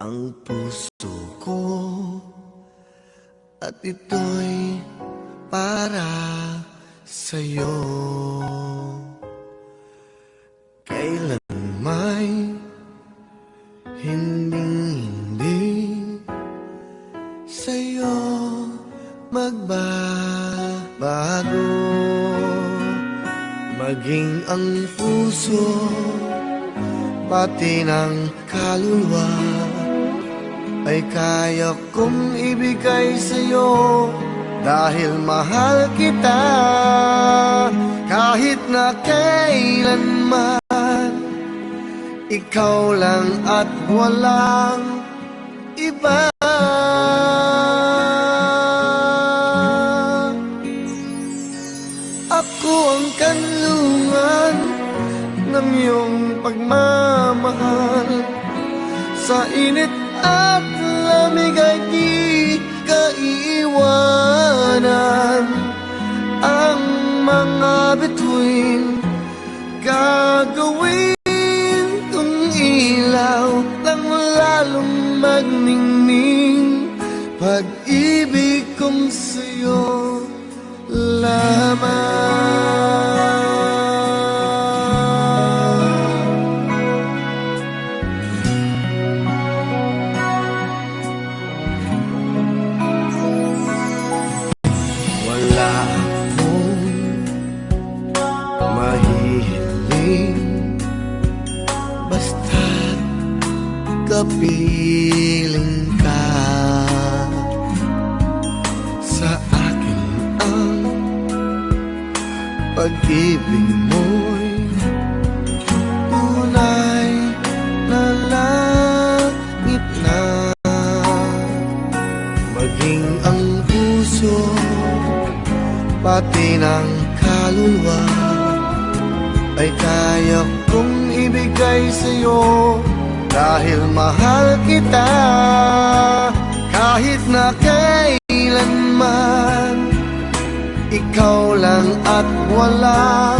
Ang puso ko At ito'y para sa'yo. Kailan may hindi hindi Sa'yo magbabago? Maging ang puso pati ng kaluluwa ay kaya kong ibigay sa'yo dahil mahal kita kahit na kailanman ikaw lang at walang iba. Ako ang kanlungan ng iyong pagmamahal. Sa init at magningning Pag-ibig kong sa'yo lamang. Wala akong mahihiling Basta't kapiling pag-ibig mo'y. Tunay na langit na Maging ang puso Pati ng kaluluwa Ay kaya kong ibigay sa'yo Dahil mahal kita at walang